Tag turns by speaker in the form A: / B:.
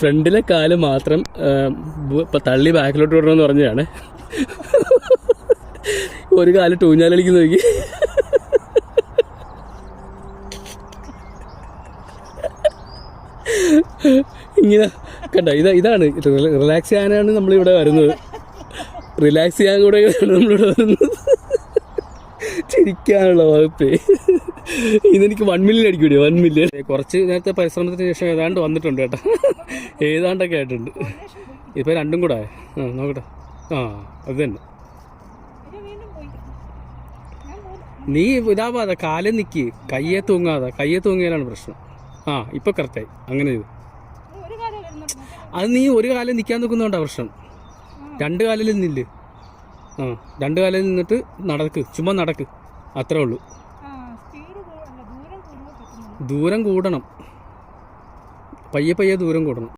A: ഫ്രണ്ടിലെ കാൽ മാത്രം ഇപ്പൊ തള്ളി ബാക്കിലോട്ട് വിടണമെന്ന് പറഞ്ഞതാണ്. ഒരു കാൽ ടൂഞ്ഞാലടിക്കുന്ന നോക്കി. ഇങ്ങനെ കണ്ട ഇതാ ഇതാണ്. റിലാക്സ് ചെയ്യാനാണ് നമ്മളിവിടെ വരുന്നത്. റിലാക്സ് ചെയ്യാൻ കൂടെ നമ്മളിവിടെ വരുന്നത്. ചിരിക്കാനുള്ള വകുപ്പേ. ഇതെനിക്ക് വൺ മില്യൺ അടിക്കൂടി വൺ മില്യൺ കുറച്ച് നേരത്തെ പരിശ്രമത്തിന് ശേഷം ഏതാണ്ട് വന്നിട്ടുണ്ട് കേട്ടോ. ഏതാണ്ടൊക്കെ ആയിട്ടുണ്ട്. ഇപ്പം രണ്ടും കൂടെ? ആ നോക്കട്ടെ. ആ അത് തന്നെ. നീ ഇതാവാതെ കാലം നിൽക്കി കയ്യെ തൂങ്ങാതെ. കയ്യെ തൂങ്ങിയാലാണ് പ്രശ്നം. ആ ഇപ്പം കറക്റ്റായി അങ്ങനെ ചെയ്തു. അത് നീ ഒരു കാലം നിൽക്കാൻ നിൽക്കുന്നതുകൊണ്ടാണ് പ്രശ്നം. രണ്ട് കാലിൽ നിന്നില്ല ആ രണ്ട് കാലിൽ നിന്നിട്ട് നടക്ക്. ചുമ്മാ നടക്ക്. അത്രേ ഉള്ളൂ. ദൂരം കൂടണം. പയ്യെ പയ്യെ ദൂരം കൂടണം.